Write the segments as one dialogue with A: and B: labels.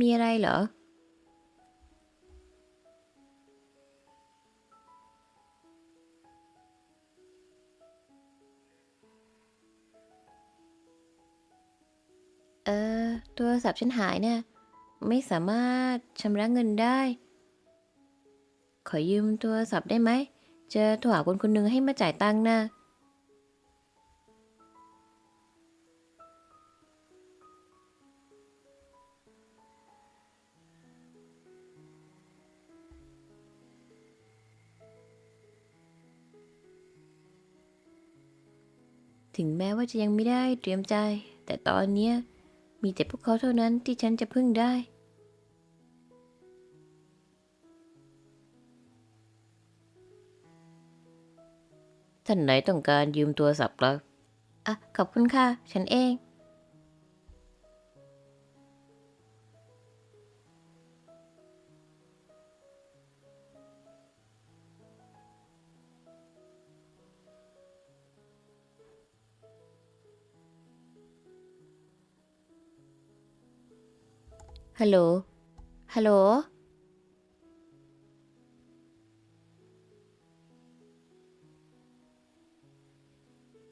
A: มีอะไรเหรอ เออ โทรศัพท์ฉันหายเนี่ย ไม่สามารถชำระเงินได้ ขอยืมโทรศัพท์ได้ไหม จะโทรหาคนคนหนึ่งให้มาจ่ายตังค์นะ ถึงแม้ว่าจะยังไม่ได้เตรียมใจ แต่ตอนเนี้ยมีแต่พวกเขาเท่านั้นที่ฉันจะพึ่งได้ ท่านไหนต้องการยืมตัวสับครับอะขอบคุณค่ะ ฉันเอง ฮัลโหล ฮัลโหล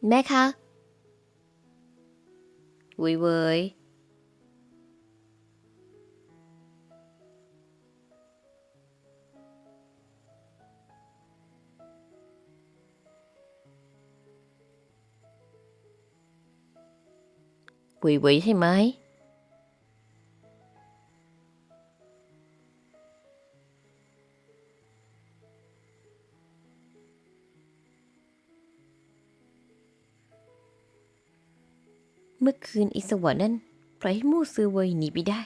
A: แม่คะวุยเวยวุยเวยใช่ไหม เมื่อคืนอิสวรนั้นปล่อยให้มู่ซือเวยหนีไปได้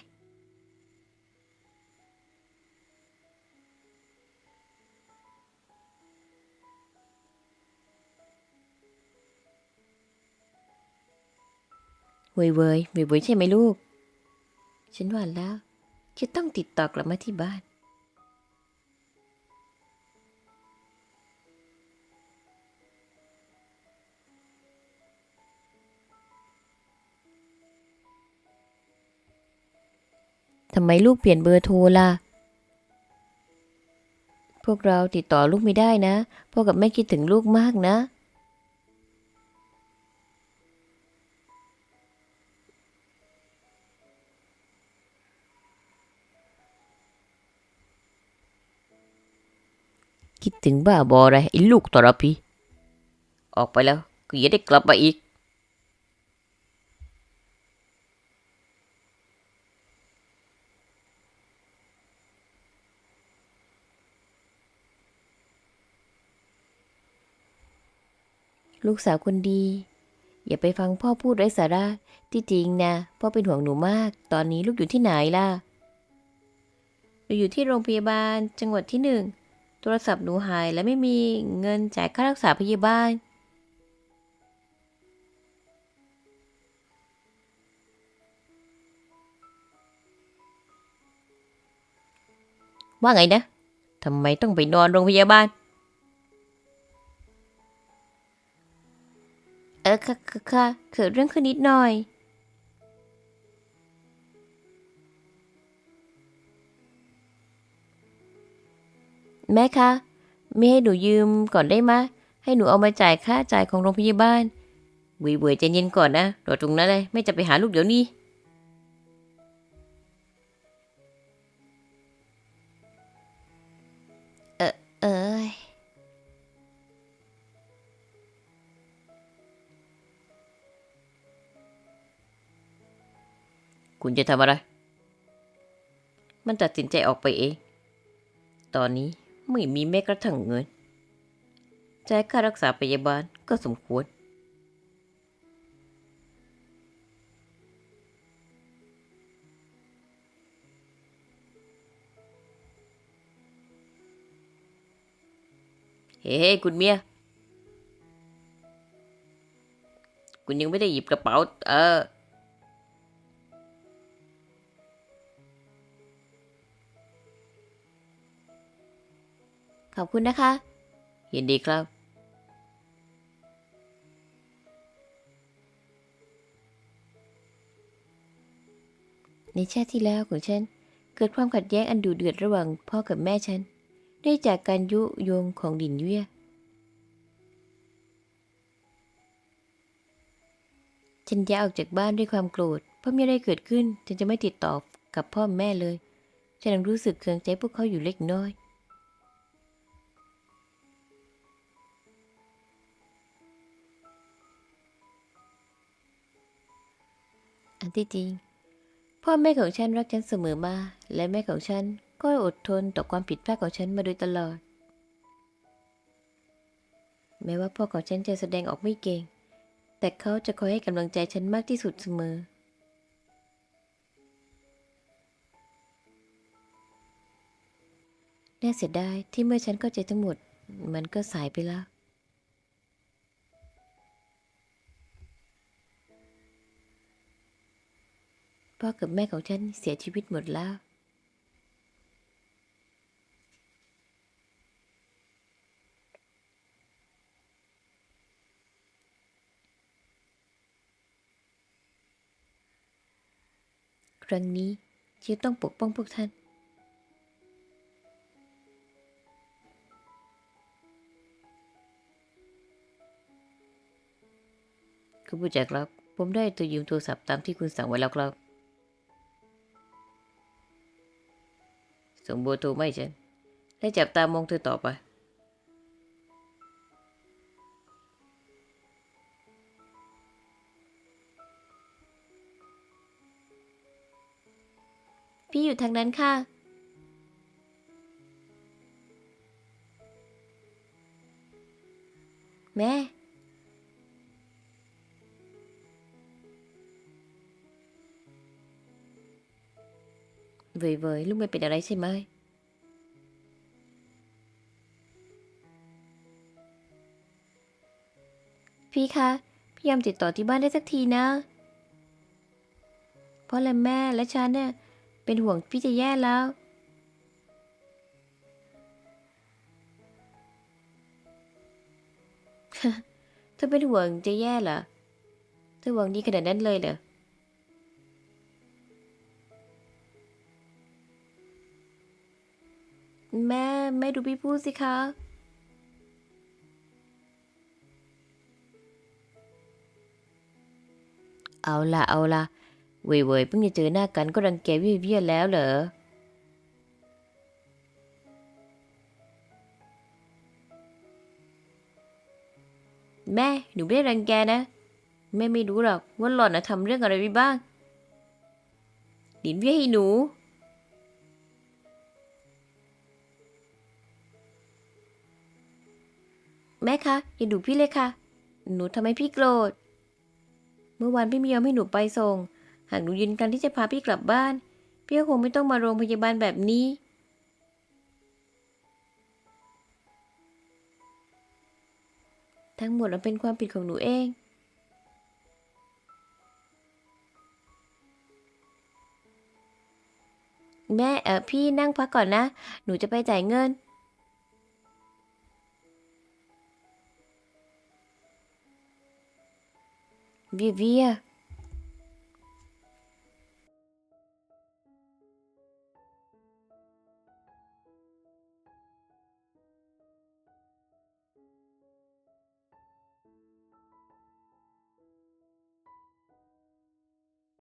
A: เวยเวยเวยเวยใช่ไหมลูก ฉันว่าแล้วจะต้องติดต่อกลับมาที่บ้าน ทำไมลูกเปลี่ยนเบอร์โทรล่ะ พวกเราติดต่อลูกไม่ได้นะ พ่อกับแม่คิดถึงลูกมากนะ คิดถึงบ้าบออะไรไอ้ลูกตรพีออกไปแล้ว ก็อย่าได้กลับมาอีก ลูกสาวคนดี อย่าไปฟังพ่อพูดไร้สาระที่จริงนะพ่อเป็นห่วงหนูมาก ตอนนี้ลูกอยู่ที่ไหนล่ะหนูอยู่ที่โรงพยาบาลจังหวัดที่หนึ่งโทรศัพท์หนูหายและไม่มีเงินจ่ายค่ารักษาพยาบาลว่าไงนะทำไมต้องไปนอนโรงพยาบาล เออค่ะค่ะค่ะเกิดเรื่องขึ้นนิดหน่อย แม่คะไม่ให้หนูยืมก่อนได้ไหมให้หนูเอามาจ่ายค่าจ่ายของโรงพยาบาลวิเวยใจเย็นก่อนนะรอตรงนั้นเลย ไม่จะไปหาลูกเดี๋ยวนี้ คุณจะทำอะไร มันตัดสินใจออกไปเอง ตอนนี้ไม่มีแม้กระทั่งเงินจ่ายค่ารักษาพยาบาลก็สมควร เฮ้ คุณเมีย คุณยังไม่ได้หยิบกระเป๋า เออ ขอบคุณนะคะ ยินดีครับ ในชาติที่แล้วของฉัน เกิดความขัดแย้งอันดุเดือดระหว่างพ่อกับแม่ฉันเนื่องจากการยุโยงของดินเยี่ยฉันย้ายออกจากบ้านด้วยความโกรธ เพราะมีอะไรเกิดขึ้น ฉันจะไม่ติดต่อกับพ่อแม่เลย ฉันยังรู้สึกเคืองใจพวกเขาอยู่เล็กน้อย นที่จริง พ่อแม่ของฉันรักฉันเสมอมา และแม่ของฉันก็อดทนต่อความผิดพลาดของฉันมาโดยตลอด แม้ว่าพ่อของฉันจะแสดงออกไม่เก่ง แต่เขาจะคอยให้กำลังใจฉันมากที่สุดเสมอ น่าเสียดายที่เมื่อฉันเข้าใจทั้งหมด มันก็สายไปแล้ว พ่อกับแม่ของฉันเสียชีวิตหมดแล้ว ครั้งนี้ฉันต้องปกป้องพวกท่าน คุณผู้จัดครับ ผมได้ตัวยืมโทรศัพท์ตามที่คุณสั่งไว้แล้วครับ ส่งบอร์โทรไม่ฉัน และจับตามองเธอต่อไป พี่อยู่ทางนั้นค่ะ แม่ เว่ยเวยลูกไม่เป็นอะไรใช่ไหม พี่คะพยายามติดต่อที่บ้านได้สักทีนะ เพราะและแม่และฉันเนี่ยเป็นห่วงพี่จะแย่แล้ว เธอเป็นห่วงจะแย่เหรอ เธอหวังดีขนาดนั้นเลยเหรอ แม่แม่ดูพี่พูดสิคะเอาละเอาละเว่ยเว่ยเพิ่งจะเจอหน้ากันก็รังแกเวี่ยๆแล้วเหรอ แม่ หนูไม่ได้รังแกนะ แม่ไม่รู้หรอกว่าหล่อนนะทำเรื่องอะไรไว้บ้าง ดินเวี่ยให้หนู แม่คะอย่าดุพี่เลยค่ะ หนูทำให้พี่โกรธ เมื่อวานพี่ไม่ยอมให้หนูไปส่ง หากหนูยืนกันที่จะพาพี่กลับบ้าน พี่ก็คงไม่ต้องมาโรงพยาบาลแบบนี้ ทั้งหมดมันเป็นความผิดของหนูเอง แม่เออพี่นั่งพักก่อนนะ หนูจะไปจ่ายเงิน Vivia